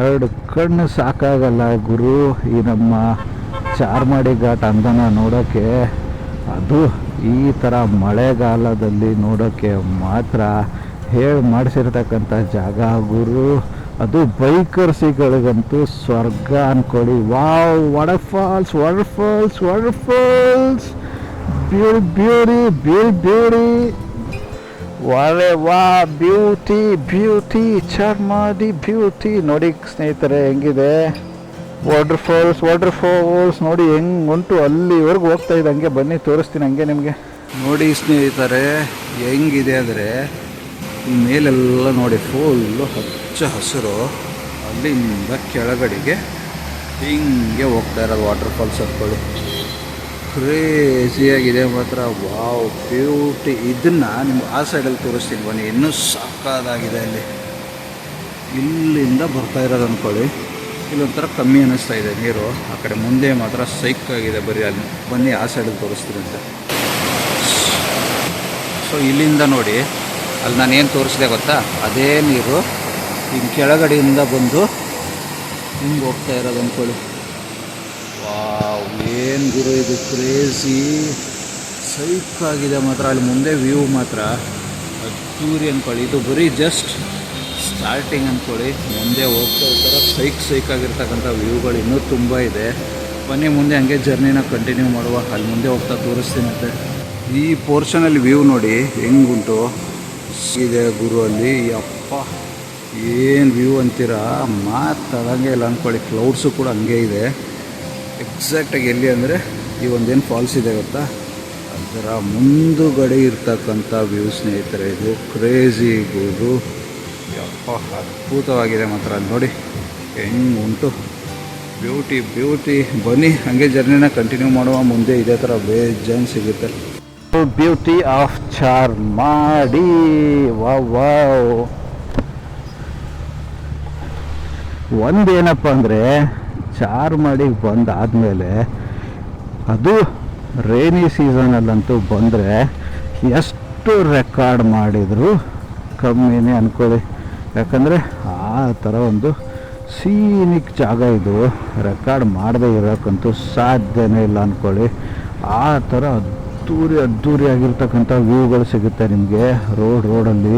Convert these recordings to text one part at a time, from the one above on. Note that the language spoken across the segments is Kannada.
ಎರಡು ಕಣ್ಣು ಸಾಕಾಗಲ್ಲ ಗುರು. ಈ ನಮ್ಮ ಚಾರ್ಮಾಡಿ ಘಾಟ್ ಅಂದನ ನೋಡೋಕ್ಕೆ ಅದು ಈ ಥರ ಮಳೆಗಾಲದಲ್ಲಿ ನೋಡೋಕ್ಕೆ ಮಾತ್ರ ಹೇಳಿ ಮಾಡಿಸಿರ್ತಕ್ಕಂಥ ಜಾಗ ಗುರು. ಅದು ಬೈಕರ್ಸಿಗಳಿಗಂತೂ ಸ್ವರ್ಗ ಅಂದ್ಕೊಳ್ಳಿ wow waterfalls waterfalls waterfalls. Beauty beauty beauty beauty ವಾರೆ ವಾ, ಬ್ಯೂಟಿ ಬ್ಯೂಟಿ, ಚರ್ಮಾದಿ, ಬ್ಯೂಟಿ. ನೋಡಿ ಸ್ನೇಹಿತರೆ, ಹೆಂಗಿದೆ? ವಾಟರ್ ಫಾಲ್ಸ್ ವಾಟರ್ ಫಾಲ್ಸ್ ನೋಡಿ ಹೆಂಗೆ ಉಂಟು ಅಲ್ಲಿವರೆಗೂ ಹೋಗ್ತಾ ಇದೆ ಹಂಗೆ ಬನ್ನಿ, ತೋರಿಸ್ತೀನಿ ಹಂಗೆ ನಿಮಗೆ. ನೋಡಿ ಸ್ನೇಹಿತರೆ, ಹೆಂಗಿದೆ ಅಂದರೆ, ಮೇಲೆಲ್ಲ ನೋಡಿ, ಫುಲ್ಲು ಹಚ್ಚ ಹಸಿರು. ಅಲ್ಲಿಂದ ಕೆಳಗಡೆಗೆ ಹಿಂಗೆ ಹೋಗ್ತಾ ಇರೋದು ವಾಟರ್ ಫಾಲ್ಸ್ ಕ್ರೇಜಿಯಾಗಿದೆ ಮಾತ್ರ. ವಾವ್ ಬ್ಯೂಟಿ ಇದನ್ನು ನಿಮ್ಗೆ ಆ ಸೈಡಲ್ಲಿ ತೋರಿಸ್ತೀನಿ ಬನ್ನಿ. ಇನ್ನೂ ಸಾಕಾದಾಗಿದೆ ಅಲ್ಲಿ. ಇಲ್ಲಿಂದ ಬರ್ತಾ ಇರೋದು ಅಂದ್ಕೊಳ್ಳಿ ಇಲ್ಲೊಂಥರ ಕಮ್ಮಿ ಅನ್ನಿಸ್ತಾ ಇದೆ ನೀರು. ಆ ಕಡೆ ಮುಂದೆ ಮಾತ್ರ ಸೈಕ್ ಆಗಿದೆ ಬರೀ ಅಲ್ಲಿ. ಬನ್ನಿ, ಆ ಸೈಡಲ್ಲಿ ತೋರಿಸ್ತೀನಿ ಅಂತ. ಸೊ ಇಲ್ಲಿಂದ ನೋಡಿ. ಅಲ್ಲಿ ನಾನು ಏನು ತೋರಿಸಿದೆ ಗೊತ್ತಾ? ಅದೇ ನೀರು. ಹಿಂಗೆ ಕೆಳಗಡೆಯಿಂದ ಬಂದು ಹಿಂಗೆ ಹೋಗ್ತಾ ಇರೋದು ಅಂದ್ಕೊಳ್ಳಿ ವಾವ್. ಏನು ಗುರು, ಇದು ಕ್ರೇಜಿ ಆಗಿದೆ ಮಾತ್ರ, ಅಲ್ಲಿ ಮುಂದೆ ವ್ಯೂ ಮಾತ್ರ. ಅದ್ದೂರಿ ಅಂದ್ಕೊಳ್ಳಿ ಇದು ಬರೀ ಜಸ್ಟ್ ಸ್ಟಾರ್ಟಿಂಗ್ ಅಂದ್ಕೊಳ್ಳಿ ಮುಂದೆ ಹೋಗ್ತಾ ಇರ್ತಾರೆ, ಸೈಕ್ ಸೈಕ್ ಆಗಿರ್ತಕ್ಕಂಥ ವ್ಯೂಗಳು ಇನ್ನೂ ತುಂಬ ಇದೆ. ಬನ್ನಿ, ಮುಂದೆ ಹಂಗೆ ಜರ್ನಿನ ಕಂಟಿನ್ಯೂ ಮಾಡುವ, ಅಲ್ಲಿ ಮುಂದೆ ಹೋಗ್ತಾ ತೋರಿಸ್ತೀನಿ ಅಂತೆ ಈ ಪೋರ್ಷನಲ್ಲಿ ವ್ಯೂ ನೋಡಿ, ಹೆಂಗುಂಟು? ಇದೆ ಗುರು ಅಲ್ಲಿ ಅಪ್ಪ ಏನು ವ್ಯೂ ಅಂತೀರಾ? ಮಾತಾಡಂಗೆ ಇಲ್ಲ ಅಂದ್ಕೊಳ್ಳಿ ಕ್ಲೌಡ್ಸು ಕೂಡ ಹಂಗೆ ಇದೆ. ಎಕ್ಸಾಕ್ಟಾಗಿ ಎಲ್ಲಿ ಅಂದರೆ ಈ ಒಂದೇನು ಫಾಲ್ಸ್ ಇದೆ ಗೊತ್ತಾ? ಅದರ ಮುಂದುಗಡೆ ಇರ್ತಕ್ಕಂಥ ವ್ಯೂ ಸ್ನೇಹಿತರೆ, ಇದು ಕ್ರೇಜಿ ಇದು ಯಪ್ಪ, ಅದ್ಭುತವಾಗಿದೆ ಮಾತ್ರ ಅಲ್ಲಿ ನೋಡಿ. ಹೆಂಗೆ ಉಂಟು? ಬ್ಯೂಟಿ ಬ್ಯೂಟಿ ಬನ್ನಿ, ಹಾಗೆ ಜರ್ನಿನ ಕಂಟಿನ್ಯೂ ಮಾಡುವ. ಮುಂದೆ ಇದೇ ಥರ ಬೇಜನ್ ಸಿಗುತ್ತೆ. ಬ್ಯೂಟಿ ಆಫ್ ಚಾರ್ ಮಾಡಿ ವಾವ್ ವಾವ್ ಒಂದೇನಪ್ಪ ಅಂದರೆ ಚಾರ್ಮಾಡಿಗೆ ಬಂದಾದಮೇಲೆ ಅದು ರೇನಿ ಸೀಸನಲ್ಲಂತೂ ಬಂದರೆ ಎಷ್ಟು ರೆಕಾರ್ಡ್ ಮಾಡಿದರೂ ಕಮ್ಮಿನೇ ಅಂದ್ಕೊಳ್ಳಿ ಯಾಕಂದರೆ ಆ ಥರ ಒಂದು ಸೀನಿಕ್ ಜಾಗ ಇದು. ರೆಕಾರ್ಡ್ ಮಾಡದೇ ಇರೋಕ್ಕಂತೂ ಸಾಧ್ಯನೇ ಇಲ್ಲ ಅಂದ್ಕೊಳ್ಳಿ ಆ ಥರ ಅದ್ದೂರಿ ಅದ್ದೂರಿ ಆಗಿರ್ತಕ್ಕಂಥ ವ್ಯೂಗಳು ಸಿಗುತ್ತೆ ನಿಮಗೆ ರೋಡ್ ರೋಡಲ್ಲಿ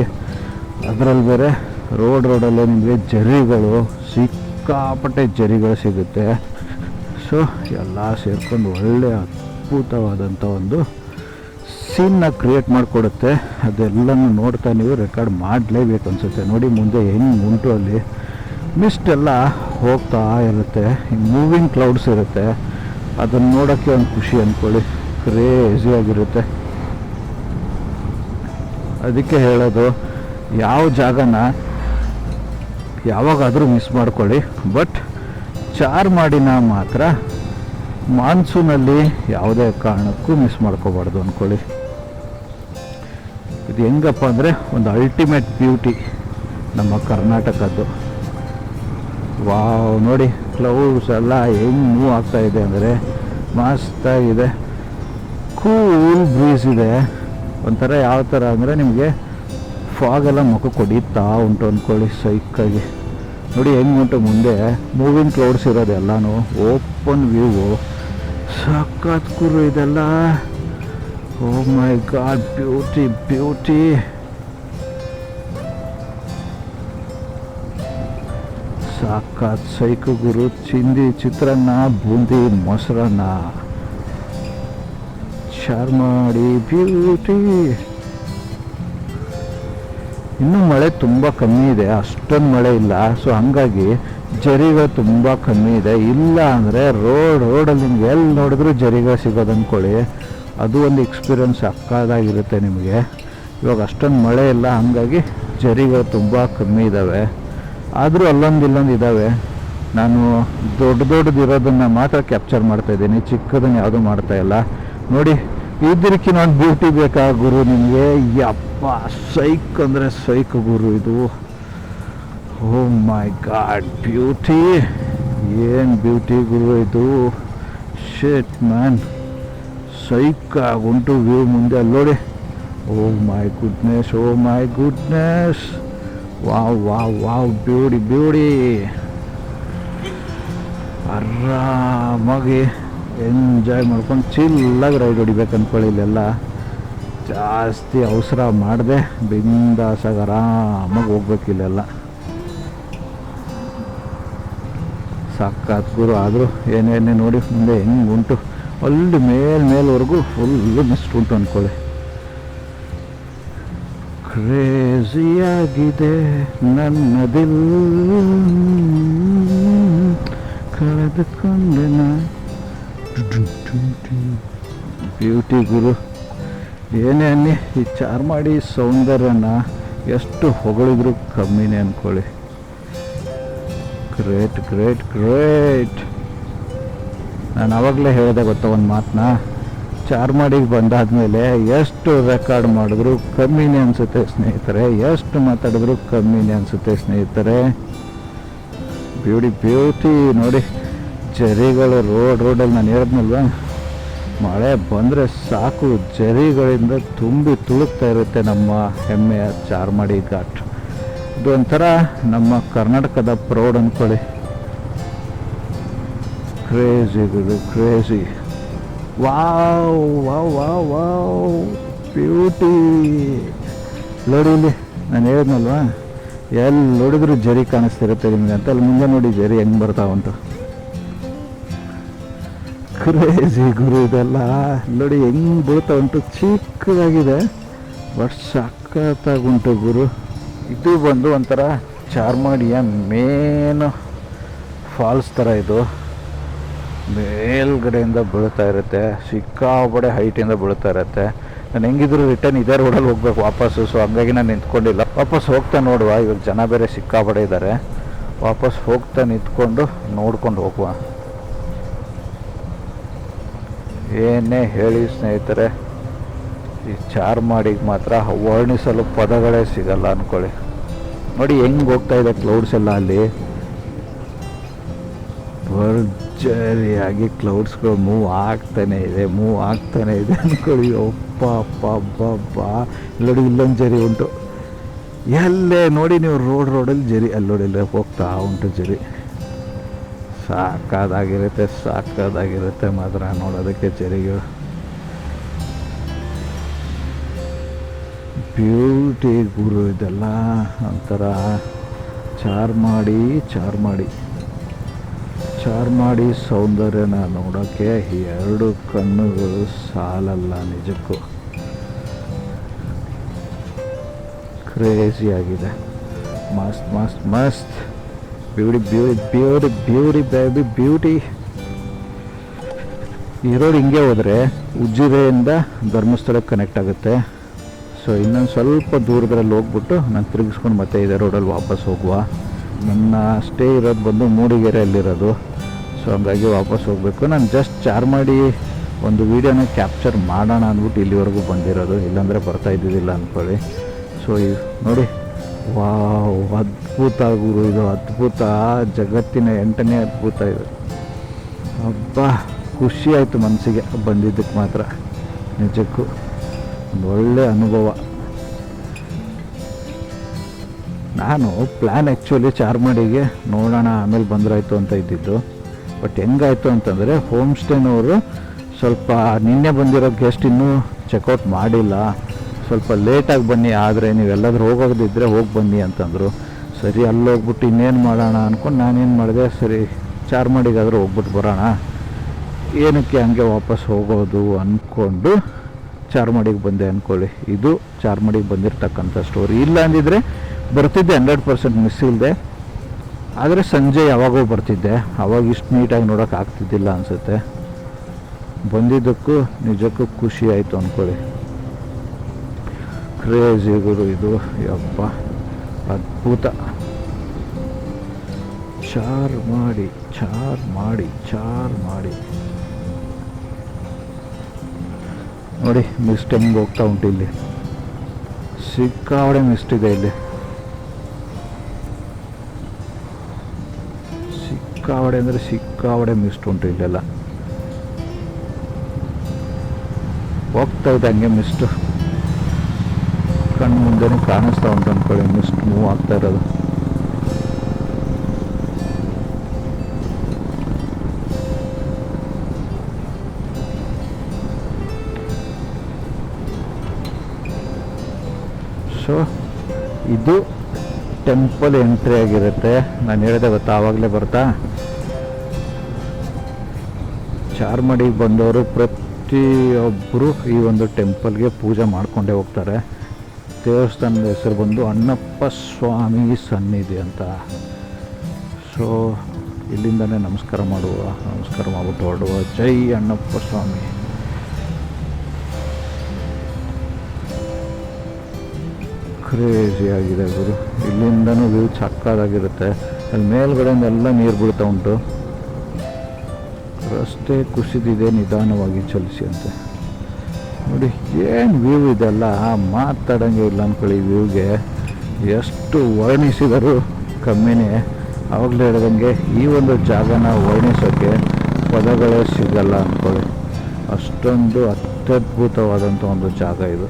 ಅದರಲ್ಲಿ ಬೇರೆ ರೋಡ್ ರೋಡಲ್ಲೇ ನಿಮಗೆ ಜರಿಗಳು ಸಿಕ್ಕಾಪಟ್ಟೆ ಜರಿಗಳು ಸಿಗುತ್ತೆ. ಸೊ, ಎಲ್ಲ ಸೇರ್ಕೊಂಡು ಒಳ್ಳೆಯ ಅದ್ಭುತವಾದಂಥ ಒಂದು ಸೀನ್ನ ಕ್ರಿಯೇಟ್ ಮಾಡಿಕೊಡುತ್ತೆ. ಅದೆಲ್ಲನೂ ನೋಡ್ತಾ ನೀವು ರೆಕಾರ್ಡ್ ಮಾಡಲೇಬೇಕು ಅನಿಸುತ್ತೆ. ನೋಡಿ ಮುಂದೆ ಹೆಂಗೆ ಉಂಟು ಅಲ್ಲಿ. ಮಿಸ್ಟ್ ಎಲ್ಲ ಹೋಗ್ತಾ ಇರುತ್ತೆ. ಮೂವಿಂಗ್ ಕ್ಲೌಡ್ಸ್ ಇರುತ್ತೆ. ಅದನ್ನು ನೋಡೋಕ್ಕೆ ಒಂದು ಖುಷಿ ಅಂದ್ಕೊಳ್ಳಿ ಕ್ರೇಜಿ ಆಗಿರುತ್ತೆ. ಅದಕ್ಕೆ ಹೇಳೋದು, ಯಾವ ಜಾಗನ ಯಾವಾಗಾದರೂ ಮಿಸ್ ಮಾಡ್ಕೊಳ್ಳಿ. ಬಟ್ ಚಾರ್ ಚಾರ್ಮಾಡಿನ ಮಾತ್ರ ಮಾನ್ಸೂನಲ್ಲಿ ಯಾವುದೇ ಕಾರಣಕ್ಕೂ ಮಿಸ್ ಮಾಡ್ಕೋಬಾರ್ದು ಅಂದ್ಕೊಳ್ಳಿ ಇದು ಹೆಂಗಪ್ಪ ಅಂದರೆ ಒಂದು ಅಲ್ಟಿಮೇಟ್ ಬ್ಯೂಟಿ ನಮ್ಮ ಕರ್ನಾಟಕದ್ದು. ವಾವ್, ನೋಡಿ ಕ್ಲೌಡ್ಸ್ ಎಲ್ಲ ಹೆಂಗ್ ಮೂವ್ ಆಗ್ತಾ ಇದೆ ಅಂದರೆ ಮಸ್ತಾಗಿದೆ ಕೂಲ್ ಬ್ರೀಸ್ ಇದೆ. ಒಂಥರ ಯಾವ ಥರ ಅಂದರೆ ನಿಮಗೆ ಫಾಗೆಲ್ಲ ಮುಖ ಕೊಡಿತಾ ಉಂಟು ಅಂದ್ಕೊಳ್ಳಿ ಸೈಕಾಗಿ ನೋಡಿ, ಹೆಂಗೆ ಉಂಟು ಮುಂದೆ? ಮೂವಿಂಗ್ ಕ್ಲೌಡ್ಸ್ ಇರೋದು ಓಪನ್ ವ್ಯೂವು ಸಖತ್ ಕುರು ಇದೆಲ್ಲ. Oh my god beauty beauty ಸಾಕಾತ್ ಸೈಕು ಗುರು, ಚಿಂದಿ, ಚಿತ್ರಾನ್ನ, ಬೂಂದಿ, ಮೊಸರನ್ನ. ಚಾರ್ಮಾಡಿ ಬ್ಯೂಟಿ ಇನ್ನೂ ಮಳೆ ತುಂಬ ಕಮ್ಮಿ ಇದೆ, ಅಷ್ಟೊಂದು ಮಳೆ ಇಲ್ಲ. ಸೊ ಹಂಗಾಗಿ ಜರಿಗಳು ತುಂಬ ಕಮ್ಮಿ ಇದೆ. ಇಲ್ಲ ಅಂದರೆ ರೋಡ್, ರೋಡಲ್ಲಿ ನಿಮ್ಗೆ ಎಲ್ಲಿ ನೋಡಿದ್ರು ಜರಿಗಳು ಸಿಗೋದು ಅಂದ್ಕೊಳ್ಳಿ ಅದು ಒಂದು ಎಕ್ಸ್ಪೀರಿಯನ್ಸ್ ಅಕ್ಕಾದಾಗಿರುತ್ತೆ ನಿಮಗೆ. ಇವಾಗ ಅಷ್ಟೊಂದು ಮಳೆ ಇಲ್ಲ, ಹಾಗಾಗಿ ಜರಿಗಳು ತುಂಬ ಕಮ್ಮಿ ಇದ್ದಾವೆ ಆದರೂ ಅಲ್ಲೊಂದು ಇಲ್ಲೊಂದು ಇದ್ದಾವೆ ನಾನು ದೊಡ್ಡ ದೊಡ್ಡದಿರೋದನ್ನು ಮಾತ್ರ ಕ್ಯಾಪ್ಚರ್ ಮಾಡ್ತಾಯಿದ್ದೀನಿ ಚಿಕ್ಕದನ್ನು ಯಾವುದೂ ಮಾಡ್ತಾಯಿಲ್ಲ ನೋಡಿ ಇದಕ್ಕಿನ ಒಂದು ಬ್ಯೂಟಿ ಬೇಕಾ ಗುರು ನಿಮಗೆ? ಯಪ್ಪ ಸೈಕ್ ಅಂದರೆ ಸೈಕ್ ಗುರು ಇದು. ಓ ಮೈ ಗಾಡ್ ಬ್ಯೂಟಿ ಏನು ಬ್ಯೂಟಿ ಗುರು ಇದು? ಶೇಟ್ ಮ್ಯಾನ್ ಸೈಕ್ ಉಂಟು ವ್ಯೂ ಮುಂದೆ ಅಲ್ಲಿ ನೋಡಿ. ಓ my goodness oh my goodness wow wow wow beauty beauty ಆರಾಮಾಗಿ ಎಂಜಾಯ್ ಮಾಡ್ಕೊಂಡು ಚಿಲ್ಲಾಗಿ ರೈಡ್ ಹೊಡಿಬೇಕು ಅಂದ್ಕೊಳ್ಳಿ ಇಲ್ಲೆಲ್ಲ. ಜಾಸ್ತಿ ಅವಸರ ಮಾಡದೆ ಬಿಂದಾಸಾಗಿ ಆರಾಮಾಗಿ ಹೋಗ್ಬೇಕು ಇಲ್ಲೆಲ್ಲ. ಸಾಕಾತ್ ಗುರು, ಆದರೂ ಏನೇನೇ ನೋಡಿ ಮುಂದೆ ಹೆಂಗೆ ಉಂಟು. ಅಲ್ಲಿ ಮೇಲ್ ಮೇಲ್ವರೆಗೂ ಫುಲ್ಲು ಮಿಸ್ಟ್ ಉಂಟು ಅಂದ್ಕೊಳ್ಳಿ ಕ್ರೇಜಿಯಾಗಿದೆ ನನ್ನ ದಿಲ್ ಕಳೆದುಕೊಂಡೆ ಬ್ಯೂಟಿ ಗುರು, ಏನೇ ಅನ್ನಿ ಈ ಚಾರ್ಮಾಡಿ ಸೌಂದರ್ಯನ ಎಷ್ಟು ಹೊಗಳಿದ್ರು ಕಮ್ಮಿನೇ ಅಂದ್ಕೊಳ್ಳಿ ಗ್ರೇಟ್ ಗ್ರೇಟ್ ಗ್ರೇಟ್ ನಾನು ಆವಾಗಲೇ ಹೇಳಿದೆ ಗೊತ್ತಾ ಒಂದು ಮಾತನ್ನ ಚಾರ್ಮಾಡಿಗೆ ಬಂದಾದ್ಮೇಲೆ ಎಷ್ಟು ರೆಕಾರ್ಡ್ ಮಾಡಿದ್ರು ಕಮ್ಮಿನೇ ಅನಿಸುತ್ತೆ ಸ್ನೇಹಿತರೆ. ಎಷ್ಟು ಮಾತಾಡಿದ್ರು ಕಮ್ಮಿನೇ ಅನಿಸುತ್ತೆ ಸ್ನೇಹಿತರೆ. ಬ್ಯೂಟಿ ಬ್ಯೂಟಿ ನೋಡಿ. ಜರಿಗಳು ರೋಡ್ ರೋಡಲ್ಲಿ ನಾನು ಹೇಳಿದ್ನಲ್ವ? ಮಳೆ ಬಂದರೆ ಸಾಕು, ಜರಿಗಳಿಂದ ತುಂಬಿ ತುಳುಕ್ತಾ ಇರುತ್ತೆ ನಮ್ಮ ಹೆಮ್ಮೆಯ ಚಾರ್ಮಾಡಿ ಘಾಟ್. ಇದು ಒಂಥರ ನಮ್ಮ ಕರ್ನಾಟಕದ ಪ್ರೌಡ್ ಅಂದ್ಕೊಳ್ಳಿ ಕ್ರೇಜಿ ಗುರು crazy wow wow wow wow beauty ಇಲ್ಲಿ, ನಾನು ಹೇಳಿದ್ನಲ್ವಾ? ಎಲ್ಲಿ ನೋಡಿದ್ರು ಜರಿ ಕಾಣಿಸ್ತಿರುತ್ತೆ ನಿಮಗೆ ಅಂತ. ಅಲ್ಲಿ ಮುಂದೆ ನೋಡಿ ಜರಿ ಹೆಂಗೆ ಬರ್ತಾವ ಉಂಟು ಕ್ರೇಜಿ ಗುರು ಇದೆಲ್ಲ. ನೋಡಿ, ಹೆಂಗೆ ಬೀಳ್ತಾ ಉಂಟು. ಚಿಕ್ಕದಾಗಿದೆ. ಬಟ್ ಸಕ್ಕತ್ತಾಗುಂಟು ಗುರು. ಇದು ಬಂದು ಒಂಥರ ಚಾರ್ಮಾಡಿಯ ಮೇನ್ ಫಾಲ್ಸ್ ಥರ ಇದು. ಮೇಲ್ಗಡೆಯಿಂದ ಬೀಳ್ತಾ ಇರುತ್ತೆ. ಸಿಕ್ಕಾಪಡೆ ಹೈಟಿಂದ ಬೀಳ್ತಾ ಇರುತ್ತೆ. ನಾನು ಹೆಂಗಿದ್ರು ರಿಟರ್ನ್ ಇದೇ ರೋಡಲ್ಲಿ ಹೋಗ್ಬೇಕು ವಾಪಸ್ಸು. ಸೊ ಹಂಗಾಗಿ ನಾನು ನಿಂತ್ಕೊಂಡಿಲ್ಲ. ವಾಪಸ್ ಹೋಗ್ತಾ ನೋಡುವ. ಇವಾಗ ಜನ ಬೇರೆ ಸಿಕ್ಕಾಬಡೆ ಇದ್ದಾರೆ ವಾಪಸ್ ಹೋಗ್ತಾ ನಿಂತ್ಕೊಂಡು ನೋಡ್ಕೊಂಡು ಹೋಗುವ. ಏನೇ ಹೇಳಿ ಸ್ನೇಹಿತರೆ, ಈ ಚಾರ್ಮಾಡಿಗೆ ಮಾತ್ರ ವರ್ಣಿಸಲು ಪದಗಳೇ ಸಿಗಲ್ಲ ಅಂದ್ಕೊಳ್ಳಿ ನೋಡಿ ಹೆಂಗೆ ಹೋಗ್ತಾ ಇದೆ ಕ್ಲೌಡ್ಸ್ ಎಲ್ಲ ಅಲ್ಲಿ. ಭರ್ಜರಿಯಾಗಿ ಕ್ಲೌಡ್ಸ್ಗಳು ಮೂವ್ ಆಗ್ತಾನೆ ಇದೆ ಮೂವ್ ಆಗ್ತಾನೆ ಇದೆ ಅಂದ್ಕೊಳ್ಳಿ ಅಪ್ಪ ಅಪ್ಪ ಅಬ್ಬ ಅಬ್ಬ ನೋಡಿ ಇಲ್ಲೊಂದು ಜರಿ ಉಂಟು. ಎಲ್ಲೇ ನೋಡಿ ನೀವು ರೋಡ್ ರೋಡಲ್ಲಿ ಜರಿ ಅಲ್ಲಿ ನೋಡಿ ಇಲ್ಲೇ ಹೋಗ್ತಾ ಉಂಟು ಜರಿ. ಸಾಕಾದಾಗಿರುತ್ತೆ ಸಾಕಾದಾಗಿರುತ್ತೆ ಮಾತ್ರ ನೋಡೋದಕ್ಕೆ ಜರಿಗಳು ಬ್ಯೂಟಿ ಗುರು ಇದೆಲ್ಲ ಒಂಥರ ಚಾರ್ ಮಾಡಿ ಚಾರ್ ಮಾಡಿ. ಚಾರ್ ಮಾಡಿ ಸೌಂದರ್ಯನ ನೋಡೋಕ್ಕೆ ಎರಡು ಕಣ್ಣುಗಳು ಸಾಲಲ್ಲ ನಿಜಕ್ಕೂ. ಕ್ರೇಜಿಯಾಗಿದೆ ಮಸ್ತ್ ಮಸ್ತ್ ಮಸ್ತ್. Beauty beauty beauty beauty baby beauty ಈ ರೋಡ್ ಹಿಂಗೆ ಹೋದರೆ ಉಜ್ಜಿರೆಯಿಂದ ಧರ್ಮಸ್ಥಳಕ್ಕೆ ಕನೆಕ್ಟ್ ಆಗುತ್ತೆ. ಸೊ ಇನ್ನೊಂದು ಸ್ವಲ್ಪ ದೂರದಲ್ಲಿ ಹೋಗ್ಬಿಟ್ಟು ನಾನು ತಿರುಗಿಸ್ಕೊಂಡು ಮತ್ತೆ ಇದೇ ರೋಡಲ್ಲಿ ವಾಪಸ್ ಹೋಗುವ. ನನ್ನ ಸ್ಟೇ ಇರೋದು ಬಂದು ಮೂಡಿಗೆರೆಯಲ್ಲಿರೋದು. ಸೊ ಹಂಗಾಗಿ ವಾಪಸ್ ಹೋಗಬೇಕು. ನಾನು ಜಸ್ಟ್ ಚಾರ್ ಮಾಡಿ ಒಂದು ವೀಡಿಯೋನ ಕ್ಯಾಪ್ಚರ್ ಮಾಡೋಣ ಅಂದ್ಬಿಟ್ಟು ಇಲ್ಲಿವರೆಗೂ ಬಂದಿರೋದು. ಇಲ್ಲಾಂದರೆ ಬರ್ತಾ ಇದ್ದಿದ್ದಿಲ್ಲ ಅಂದ್ಕೊಳ್ಳಿ ಸೊ ನೋಡಿ ವಾವ್, ಅದ್ಭುತ ಗುರು ಇದು, ಅದ್ಭುತ. ಜಗತ್ತಿನ ಎಂಟನೇ ಅದ್ಭುತ ಇದು. ಹಬ್ಬ ಖುಷಿ ಆಯಿತು ಮನಸ್ಸಿಗೆ ಬಂದಿದ್ದಕ್ಕೆ ಮಾತ್ರ. ನಿಜಕ್ಕೂ ಒಂದು ಒಳ್ಳೆ ಅನುಭವ. ನಾನು ಪ್ಲ್ಯಾನ್ ಆ್ಯಕ್ಚುಲಿ ಚಾರ್ಮಾಡಿಗೆ ನೋಡೋಣ, ಆಮೇಲೆ ಬಂದ್ರಾಯ್ತು ಅಂತ ಇದ್ದಿದ್ದು. ಬಟ್ ಹೆಂಗಾಯ್ತು ಅಂತಂದರೆ ಹೋಮ್ ಸ್ಟೇನವರು ಸ್ವಲ್ಪ ನಿನ್ನೆ ಬಂದಿರೋ ಗೆಸ್ಟ್ ಇನ್ನೂ ಚೆಕ್ಔಟ್ ಮಾಡಿಲ್ಲ. ಸ್ವಲ್ಪ ಲೇಟಾಗಿ ಬನ್ನಿ, ಆದರೆ ನೀವೆಲ್ಲಾದ್ರೂ ಹೋಗೋದಿದ್ದರೆ ಹೋಗಿ ಬನ್ನಿ ಅಂತಂದರು. ಸರಿ ಅಲ್ಲಿ ಹೋಗ್ಬಿಟ್ಟು ಇನ್ನೇನು ಮಾಡೋಣ ಅಂದ್ಕೊಂಡು ನಾನೇನು ಮಾಡಿದೆ, ಸರಿ, ಚಾರ್ಮಾಡಿಗಾದರೂ ಹೋಗ್ಬಿಟ್ಟು ಬರೋಣ. ಏನಕ್ಕೆ ಹಂಗೆ ವಾಪಸ್ ಹೋಗೋದು ಅಂದ್ಕೊಂಡು ಚಾರ್ಮಾಡಿಗೆ ಬಂದೆ ಅಂದ್ಕೊಳ್ಳಿ ಇದು ಚಾರ್ಮಾಡಿಗೆ ಬಂದಿರತಕ್ಕಂಥ ಸ್ಟೋರಿ ಇಲ್ಲ ಅಂದಿದ್ರೆ ಬರ್ತಿದ್ದೆ ಹಂಡ್ರೆಡ್ ಪರ್ಸೆಂಟ್ ಮಿಸ್ ಇಲ್ಲದೆ ಆದರೆ ಸಂಜೆ ಯಾವಾಗೋ ಬರ್ತಿದ್ದೆ. ಅವಾಗ ಇಷ್ಟು ನೀಟಾಗಿ ನೋಡೋಕೆ ಆಗ್ತಿದ್ದಿಲ್ಲ ಅನಿಸುತ್ತೆ. ಬಂದಿದ್ದಕ್ಕೂ ನಿಜಕ್ಕೂ ಖುಷಿ ಆಯಿತು ಅಂದ್ಕೊಳ್ಳಿ ಕ್ರೇಜಿ ಗುರು ಇದು. ಯಪ್ಪ. ಅದ್ಭುತ. ಚಾರ್ ಮಾಡಿ ಚಾರ್ ಮಾಡಿ ಚಾರ್ ಮಾಡಿ. ನೋಡಿ ಮಿಸ್ಟ್ ಹೆಂಗೆ ಹೋಗ್ತಾ ಉಂಟು ಇಲ್ಲಿ. ಸಿಕ್ಕಾವಡೆ ಮಿಸ್ಟ್ ಇದೆ ಇಲ್ಲಿ. ಸಿಕ್ಕಾವಡೆ ಅಂದರೆ ಸಿಕ್ಕಾವಡೆ ಮಿಸ್ಟ್ ಉಂಟು ಇಲ್ಲೆಲ್ಲ. ಹೋಗ್ತಾ ಇದೆ ಹಂಗೆ ಮಿಸ್ಟು ಮುಂದೆನೇ ಕಾಣಿಸ್ತಾ ಉಂಟು ಅಂದ್ಕೊಳ್ಳಿ ಮಿಸ್ಟ್ ಮೂವ್ ಆಗ್ತಾ ಇರೋದು. ಸೊ ಇದು ಟೆಂಪಲ್ ಎಂಟ್ರಿ ಆಗಿರುತ್ತೆ. ನಾನು ಹೇಳಿದೆ ಗೊತ್ತಾ, ಆವಾಗಲೇ ಬರ್ತಾ. ಚಾರ್ಮಡಿಗೆ ಬಂದವರು ಪ್ರತಿಯೊಬ್ಬರು ಈ ಒಂದು ಟೆಂಪಲ್ಗೆ ಪೂಜೆ ಮಾಡಿಕೊಂಡೇ ಹೋಗ್ತಾರೆ. ದೇವಸ್ಥಾನದ ಹೆಸರು ಬಂದು ಅಣ್ಣಪ್ಪ ಸ್ವಾಮಿ ಸನ್ನಿಧಿ ಅಂತ. ಸೊ ಇಲ್ಲಿಂದನೇ ನಮಸ್ಕಾರ ಮಾಡುವ, ನಮಸ್ಕಾರ ಮಾಡ್ಬಿಟ್ಟು ಹೊರಡುವ. ಜೈ ಅಣ್ಣಪ್ಪ ಸ್ವಾಮಿ. ಕ್ರೇಜಿ ಆಗಿದೆ ಗುರು. ಇಲ್ಲಿಂದನೂ ವ್ಯೂ ಚಕ್ಕದಾಗಿರುತ್ತೆ. ಅಲ್ಲಿ ಮೇಲ್ಗಡೆಯಿಂದ ಎಲ್ಲ ನೀರು ಬೀಳ್ತಾ ಉಂಟು. ರಸ್ತೆ ಕುಸಿದಿದೆ, ನಿಧಾನವಾಗಿ ಚಲಿಸಿ ಅಂತೆ. ನೋಡಿ, ಏನು ವ್ಯೂ ಇದೆಲ್ಲ? ಮಾತಾಡೋಂಗೆ ಇಲ್ಲ ಅಂದ್ಕೊಳ್ಳಿ ವ್ಯೂಗೆ ಎಷ್ಟು ವರ್ಣಿಸಿದರು ಕಮ್ಮಿನೇ. ಆವಾಗಲೇ ಹೇಳ್ದಂಗೆ ಈ ಒಂದು ಜಾಗನ ವರ್ಣಿಸೋಕ್ಕೆ ಪದಗಳೇ ಸಿಗಲ್ಲ ಅಂದ್ಕೊಳ್ಳಿ ಅಷ್ಟೊಂದು ಅತ್ಯದ್ಭುತವಾದಂಥ ಒಂದು ಜಾಗ ಇದು.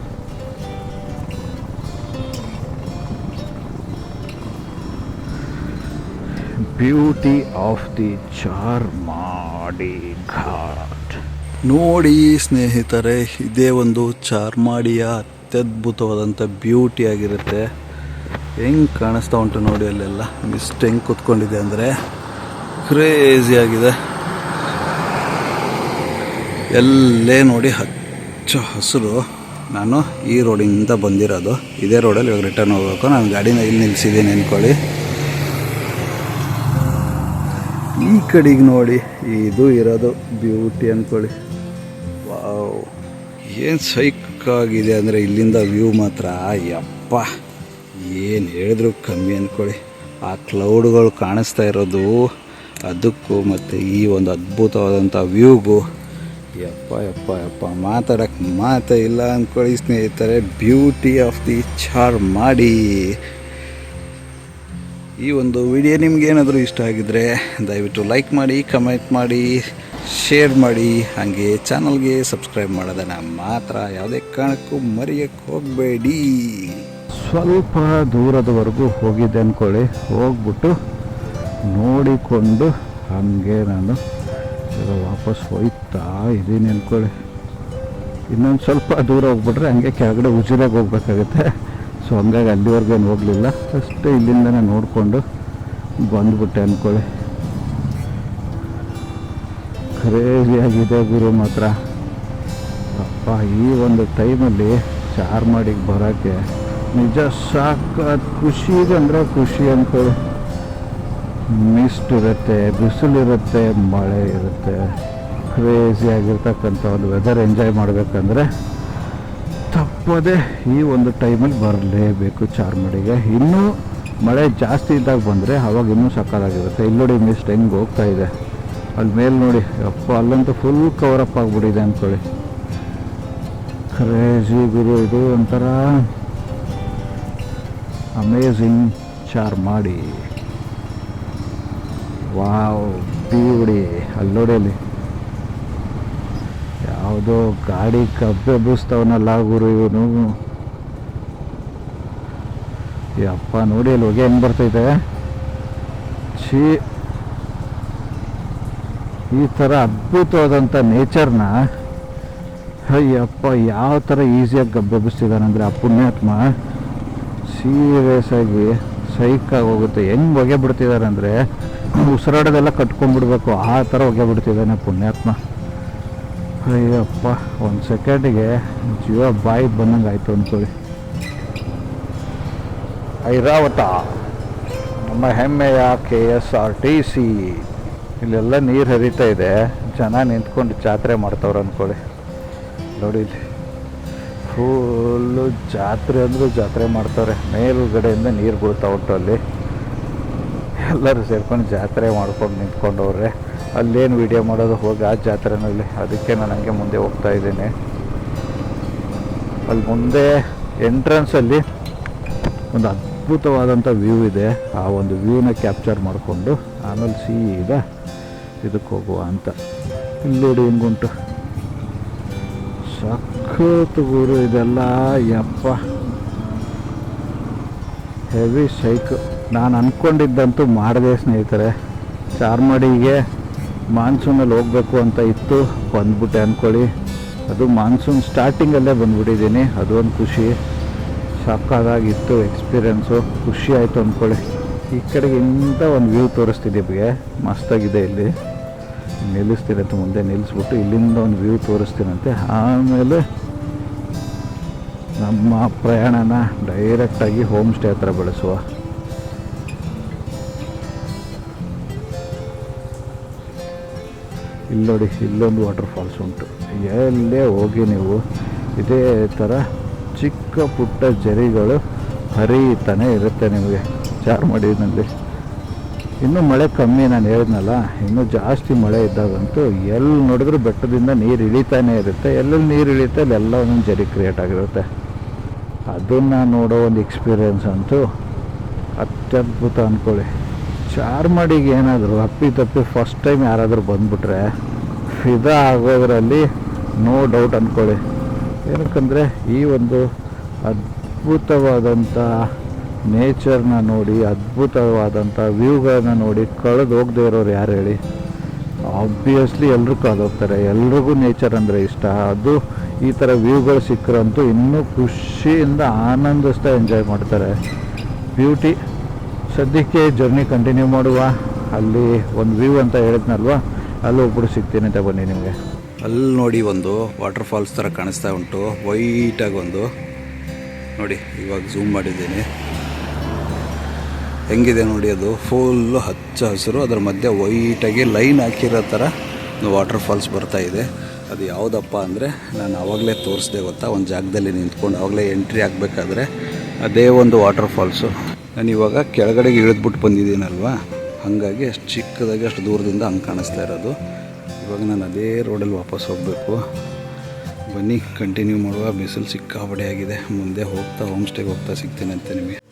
ಬ್ಯೂಟಿ ಆಫ್ ದಿ ಚಾರ್ ಮಾಡಿ ಘಾಟ್ ನೋಡಿ ಸ್ನೇಹಿತರೆ, ಇದೇ ಒಂದು ಚಾರ್ಮಾಡಿಯ ಅತ್ಯದ್ಭುತವಾದಂಥ ಬ್ಯೂಟಿ ಆಗಿರುತ್ತೆ. ಹೆಂಗೆ ಕಾಣಿಸ್ತಾ ಉಂಟು ನೋಡಿ ಅಲ್ಲೆಲ್ಲ. ಮಿಸ್ಟ್ ಹೆಂಗೆ ಕುತ್ಕೊಂಡಿದೆ ಅಂದರೆ ಕ್ರೇಜಿ ಆಗಿದೆ. ಎಲ್ಲೇ ನೋಡಿ ಹಚ್ಚ ಹಸಿರು. ನಾನು ಈ ರೋಡಿಂದ ಬಂದಿರೋದು. ಇದೇ ರೋಡಲ್ಲಿ ಇವಾಗ ರಿಟರ್ನ್ ಹೋಗ್ಬೇಕು. ನಾನು ಗಾಡಿನ ಇಲ್ಲಿ ನಿಲ್ಸಿದ್ದೀನಿ ಅಂದ್ಕೊಳ್ಳಿ ಈ ಕಡೆಗೆ ನೋಡಿ, ಇದು ಇರೋದು ಬ್ಯೂಟಿ ಅಂದ್ಕೊಳ್ಳಿ ವಾವ್ ಏನು ಸೈಕಾಗಿದೆ ಅಂದರೆ ಇಲ್ಲಿಂದ ವ್ಯೂ ಮಾತ್ರ. ಯಪ್ಪ, ಏನು ಹೇಳಿದ್ರು ಕಮ್ಮಿ ಅಂದ್ಕೊಳ್ಳಿ ಆ ಕ್ಲೌಡ್ಗಳು ಕಾಣಿಸ್ತಾ ಇರೋದು ಅದಕ್ಕೂ ಮತ್ತು ಈ ಒಂದು ಅದ್ಭುತವಾದಂಥ ವ್ಯೂಗೂ ಯಪ್ಪ ಯಪ್ಪ ಯಪ್ಪ ಮಾತಾಡೋಕ್ಕೆ ಮಾತೇ ಇಲ್ಲ ಅಂದ್ಕೊಳ್ಳಿ ಸ್ನೇಹಿತರೆ. ಬ್ಯೂಟಿ ಆಫ್ ದಿ ಚಾರ್ ಮಾಡಿ. ಈ ಒಂದು ವಿಡಿಯೋ ನಿಮಗೇನಾದರೂ ಇಷ್ಟ ಆಗಿದ್ದರೆ ದಯವಿಟ್ಟು ಲೈಕ್ ಮಾಡಿ ಕಮೆಂಟ್ ಮಾಡಿ ಶೇರ್ ಮಾಡಿ. ಹಾಗೆ ಚಾನಲ್ಗೆ ಸಬ್ಸ್ಕ್ರೈಬ್ ಮಾಡೋದನ್ನ ಮಾತ್ರ. ಯಾವುದೇ ಕಾರಣಕ್ಕೂ ಮರೆಯಕ್ಕೆ ಹೋಗಬೇಡಿ. ಸ್ವಲ್ಪ ದೂರದವರೆಗೂ ಹೋಗಿದ್ದೆ ಅಂದ್ಕೊಳ್ಳಿ ಹೋಗ್ಬಿಟ್ಟು ನೋಡಿಕೊಂಡು ಹಾಗೆ ನಾನು ಈಗ ವಾಪಸ್ ಹೋಯ್ತಾ ಇದ್ದೀನಿ ಅಂದ್ಕೊಳ್ಳಿ ಇನ್ನೊಂದು ಸ್ವಲ್ಪ ದೂರ ಹೋಗ್ಬಿಟ್ರೆ ಹಂಗೆ ಕೆಳಗಡೆ ಉಜಿರಾಗಿ ಹೋಗ್ಬೇಕಾಗುತ್ತೆ. ಸೊ ಹಂಗಾಗಿ ಅಲ್ಲಿವರೆಗೂ ಏನು ಹೋಗಲಿಲ್ಲ. ಫಸ್ಟ್ ಇಲ್ಲಿಂದನೇ ನೋಡಿಕೊಂಡು ಬಂದ್ಬಿಟ್ಟೆ ಅಂದ್ಕೊಳ್ಳಿ ಕ್ರೇಜಿಯಾಗಿದೆ ಗುರು ಮಾತ್ರ. ಅಪ್ಪ, ಈ ಒಂದು ಟೈಮಲ್ಲಿ ಚಾರ್ಮಾಡಿಗೆ ಬರೋಕ್ಕೆ ನಿಜ ಸಾಕಾದ ಖುಷಿ ಇದೆ ಅಂದರೆ ಖುಷಿ ಅಂದ್ಕೊಳ್ಳಿ ಮಿಸ್ಟ್ ಇರುತ್ತೆ ಮಳೆ ಇರುತ್ತೆ. ಕ್ರೇಜಿಯಾಗಿರ್ತಕ್ಕಂಥ ಒಂದು ವೆದರ್ ಎಂಜಾಯ್ ಮಾಡಬೇಕಂದ್ರೆ ತಪ್ಪದೆ ಈ ಒಂದು ಟೈಮಲ್ಲಿ ಬರಲೇಬೇಕು ಚಾರ್ಮಡಿಗೆ. ಇನ್ನೂ ಮಳೆ ಜಾಸ್ತಿ ಇದ್ದಾಗ ಬಂದರೆ ಅವಾಗ ಇನ್ನೂ ಸಕ್ಕತ್ತಾಗಿರುತ್ತೆ. ಇಲ್ಲಿ ನೋಡಿ ಮಿಸ್ಟ್ ಹೆಂಗೆ ಹೋಗ್ತಾ ಇದೆ. ಅಲ್ಲಿ ಮೇಲೆ ನೋಡಿ, ಅಪ್ಪ, ಅಲ್ಲಂತೂ ಫುಲ್ ಕವರಪ್ ಆಗಿಬಿಟ್ಟಿದೆ ಅಂದ್ಕೊಳ್ಳಿ ಕ್ರೇಜಿ ಗುರು, ಇದು ಒಂಥರ ಅಮೇಝಿಂಗ್ ಚಾರ್ ಮಾಡಿ ವಾವ್ ಬೀಡಿ ಅಲ್ಲಿ ಅಲ್ಲಿ. ಯಾವುದೋ ಗಾಡಿ ಕಬ್ಬೆಬ್ಬಿಸ್ತವನಲ್ಲ ಗುರು ಇವನು. ಅಪ್ಪ ನೋಡಿ ಅಲ್ಲಿ ಹೊಗೆ ಹೆಂಗೆ ಬರ್ತೈತೆ. ಛೀ. ಈ ಥರ ಅದ್ಭುತವಾದಂಥ ನೇಚರ್ನ. ಅಯ್ಯಪ್ಪ, ಯಾವ ಥರ ಈಸಿಯಾಗಿ ಗಬ್ಬೆಬ್ಬಿಸ್ತಿದ್ದಾನಂದರೆ ಆ ಪುಣ್ಯಾತ್ಮ. ಸೀರಿಯಸ್ ಆಗಿ ಸೈಕಾಗಿ ಹೋಗುತ್ತೆ. ಹೆಂಗೆ ಹೊಗೆ ಬಿಡ್ತಿದ್ದಾರೆ ಅಂದರೆ ಉಸಿರಾಡೋದೆಲ್ಲ ಕಟ್ಕೊಂಡ್ಬಿಡ್ಬೇಕು. ಆ ಥರ ಹೊಗೆ ಬಿಡ್ತಿದ್ದಾನೆ ಪುಣ್ಯಾತ್ಮ. ಅಯ್ಯಪ್ಪ, ಒಂದು ಸೆಕೆಂಡಿಗೆ ಜೀವ ಬಾಯಿ ಬಂದಂಗೆ ಆಯಿತು ಅಂದ್ಕೊಳ್ಳಿ ಐರಾವತ, ನಮ್ಮ ಹೆಮ್ಮೆಯ K S R T C ಇಲ್ಲೆಲ್ಲ ನೀರು ಹರಿತಾ ಇದೆ. ಜನ ನಿಂತ್ಕೊಂಡು ಜಾತ್ರೆ ಮಾಡ್ತವ್ರು ಅಂದ್ಕೊಳ್ಳಿ ನೋಡಿ ಫುಲ್ಲು ಜಾತ್ರೆ ಅಂದರೂ ಜಾತ್ರೆ ಮಾಡ್ತಾರೆ ಮೇಲುಗಡೆಯಿಂದ ನೀರು ಬೀಳ್ತಾ ಉಂಟು ಅಲ್ಲಿ. ಎಲ್ಲರೂ ಸೇರ್ಕೊಂಡು ಜಾತ್ರೆ ಮಾಡ್ಕೊಂಡು ನಿಂತ್ಕೊಂಡವ್ರೆ. ಅಲ್ಲೇನು ವಿಡಿಯೋ ಮಾಡೋದು, ಹೋಗಿ ಆ ಜಾತ್ರೆನಲ್ಲಿ. ಅದಕ್ಕೆ ನಾನು ಹಂಗೆ ಮುಂದೆ ಹೋಗ್ತಾ ಇದ್ದೀನಿ. ಅಲ್ಲಿ ಮುಂದೆ ಎಂಟ್ರೆನ್ಸಲ್ಲಿ ಒಂದು ಅದ್ಭುತವಾದಂಥ ವ್ಯೂ ಇದೆ. ಆ ಒಂದು ವ್ಯೂನ ಕ್ಯಾಪ್ಚರ್ ಮಾಡಿಕೊಂಡು ಆಮೇಲೆ ಸೀದಾ ಇದಕ್ಕೆ ಹೋಗುವ ಅಂತ. ಇಲ್ಲಿ ನೋಡಿ ಹಿಂಗುಂಟು. ಸಖತ್ ಗುರು ಇದೆಲ್ಲ. ಯಪ್ಪ. ಹೆವಿ ಸೈಕ್ ನಾನು ಅಂದ್ಕೊಂಡಿದ್ದಂತೂ ಮಾಡಿದೆ ಸ್ನೇಹಿತರೆ. ಚಾರ್ಮಡಿಗೆ ಮಾನ್ಸೂನಲ್ಲಿ ಹೋಗಬೇಕು ಅಂತ ಇತ್ತು, ಬಂದ್ಬಿಟ್ಟೆ ಅಂದ್ಕೊಳ್ಳಿ ಅದು ಮಾನ್ಸೂನ್ ಸ್ಟಾರ್ಟಿಂಗಲ್ಲೇ ಬಂದ್ಬಿಟ್ಟಿದ್ದೀನಿ. ಅದು ಒಂದು ಖುಷಿ. ಸಕ್ಕದಾಗಿತ್ತು ಎಕ್ಸ್ಪೀರಿಯೆನ್ಸು ಖುಷಿ ಆಯಿತು ಅಂದ್ಕೊಳ್ಳಿ ಈ ಕಡೆಗೆ ಇಂಥ ಒಂದು ವ್ಯೂ ತೋರಿಸ್ತಿದ್ದೆ ನಿಮಗೆ ಮಸ್ತಾಗಿದೆ ಇಲ್ಲಿ. ನಿಲ್ಲಿಸ್ತೀನಿ ಅಂತ ಮುಂದೆ ನಿಲ್ಲಿಸ್ಬಿಟ್ಟು ಇಲ್ಲಿಂದ ಒಂದು ವ್ಯೂ ತೋರಿಸ್ತೀನಂತೆ. ಆಮೇಲೆ ನಮ್ಮ ಪ್ರಯಾಣನ ಡೈರೆಕ್ಟಾಗಿ ಹೋಮ್ ಸ್ಟೇ ಹತ್ರ ಬೆಳೆಸುವ. ಇಲ್ಲಿ ನೋಡಿ, ಇಲ್ಲೊಂದು ವಾಟರ್ ಫಾಲ್ಸ್ ಉಂಟು. ಎಲ್ಲೇ ಹೋಗಿ ನೀವು ಇದೇ ಥರ ಚಿಕ್ಕ ಪುಟ್ಟ ಜರಿಗಳು ಹರಿತಾನೆ ಇರುತ್ತೆ ನಿಮಗೆ. ಚಾರ್ಮಡಿನಲ್ಲಿ ಇನ್ನೂ ಮಳೆ ಕಮ್ಮಿ ನಾನು ಹೇಳಿದ್ನಲ್ಲ, ಇನ್ನೂ ಜಾಸ್ತಿ ಮಳೆ ಇದ್ದಾಗಂತೂ ಎಲ್ಲಿ ನೋಡಿದ್ರೂ ಬೆಟ್ಟದಿಂದ ನೀರು ಇಳಿತಾನೆ ಇರುತ್ತೆ. ಎಲ್ಲೆಲ್ಲಿ ನೀರು ಇಳಿಯುತ್ತೆ ಅಲ್ಲೆಲ್ಲ ಒಂದೊಂದು ಜರಿ ಕ್ರಿಯೇಟ್ ಆಗಿರುತ್ತೆ. ಅದನ್ನು ನೋಡೋ ಒಂದು ಎಕ್ಸ್ಪೀರಿಯೆನ್ಸ್ ಅಂತೂ ಅತ್ಯದ್ಭುತ ಅಂದ್ಕೊಳ್ಳಿ ಚಾರ್ಮಡಿಗೆ ಏನಾದರೂ ಅಪ್ಪಿ ತಪ್ಪಿ ಫಸ್ಟ್ ಟೈಮ್ ಯಾರಾದರೂ ಬಂದ್ಬಿಟ್ರೆ ಫಿದಾ ಆಗೋದ್ರಲ್ಲಿ ನೋ ಡೌಟ್ ಅಂದ್ಕೊಳ್ಳಿ ಏನಕ್ಕಂದರೆ ಈ ಒಂದು ಅದ್ಭುತವಾದಂಥ ನೇಚರ್ನ ನೋಡಿ ಅದ್ಭುತವಾದಂಥ ವ್ಯೂಗಳನ್ನ ನೋಡಿ ಕಳೆದು ಹೋಗದೆ ಇರೋರು ಯಾರು ಹೇಳಿ? ಆಬ್ವಿಯಸ್ಲಿ ಎಲ್ಲರೂ ಕಳೆದೋಗ್ತಾರೆ ಎಲ್ರಿಗೂ ನೇಚರ್ ಅಂದರೆ ಇಷ್ಟ. ಅದು ಈ ಥರ ವ್ಯೂಗಳು ಸಿಕ್ಕರಂತೂ ಇನ್ನೂ ಖುಷಿಯಿಂದ ಆನಂದಿಸ್ತಾ ಎಂಜಾಯ್ ಮಾಡ್ತಾರೆ. ಬ್ಯೂಟಿ ಸದ್ಯಕ್ಕೆ ಜರ್ನಿ ಕಂಟಿನ್ಯೂ ಮಾಡುವ, ಅಲ್ಲಿ ಒಂದು ವ್ಯೂ ಅಂತ ಹೇಳಿದ್ನಲ್ವಾ? ಅಲ್ಲಿ ಒಬ್ಬರು ಸಿಗ್ತೀನಿ ಅಂತ ಬನ್ನಿ ನಿಮಗೆ. ಅಲ್ಲಿ ನೋಡಿ ಒಂದು ವಾಟರ್ ಫಾಲ್ಸ್ ಥರ ಕಾಣಿಸ್ತಾ ಉಂಟು. ವೈಟಾಗಿ ಒಂದು. ನೋಡಿ, ಇವಾಗ ಝೂಮ್ ಮಾಡಿದ್ದೀನಿ. ಹೆಂಗಿದೆ ನೋಡಿ ಅದು? ಫುಲ್ಲು ಹಚ್ಚ ಹಸಿರು, ಅದರ ಮಧ್ಯೆ ವೈಟಾಗಿ ಲೈನ್ ಹಾಕಿರೋ ಥರ ವಾಟರ್ ಫಾಲ್ಸ್ ಬರ್ತಾ ಇದೆ. ಅದು ಯಾವುದಪ್ಪ ಅಂದರೆ ನಾನು ಆವಾಗಲೇ ತೋರಿಸ್ದೆ ಗೊತ್ತಾ? ಒಂದು ಜಾಗದಲ್ಲಿ ನಿಂತ್ಕೊಂಡು ಆವಾಗಲೇ ಎಂಟ್ರಿ ಆಗಬೇಕಾದ್ರೆ ಅದೇ ಒಂದು ವಾಟರ್ ಫಾಲ್ಸು ನಾನು ಇವಾಗ ಕೆಳಗಡೆಗೆ ಇಳಿದ್ಬಿಟ್ಟು ಬಂದಿದ್ದೀನಲ್ವಾ? ಹಾಗಾಗಿ ಅಷ್ಟು ಚಿಕ್ಕದಾಗಿ, ಅಷ್ಟು ದೂರದಿಂದ ಹಂಗೆ ಕಾಣಿಸ್ತಾ ಇರೋದು. ಇವಾಗ ನಾನು ಅದೇ ರೋಡಲ್ಲಿ ವಾಪಸ್ ಹೋಗಬೇಕು. ಬನ್ನಿ ಕಂಟಿನ್ಯೂ ಮಾಡುವ. ಬಿಸಿಲು ಸಿಕ್ಕಾಪಡೆ ಆಗಿದೆ. ಮುಂದೆ ಹೋಗ್ತಾ ಹೋಮ್ ಸ್ಟೇಗೆ ಹೋಗ್ತಾ ಸಿಗ್ತೀನಿ ಅಂತ ನಿಮಗೆ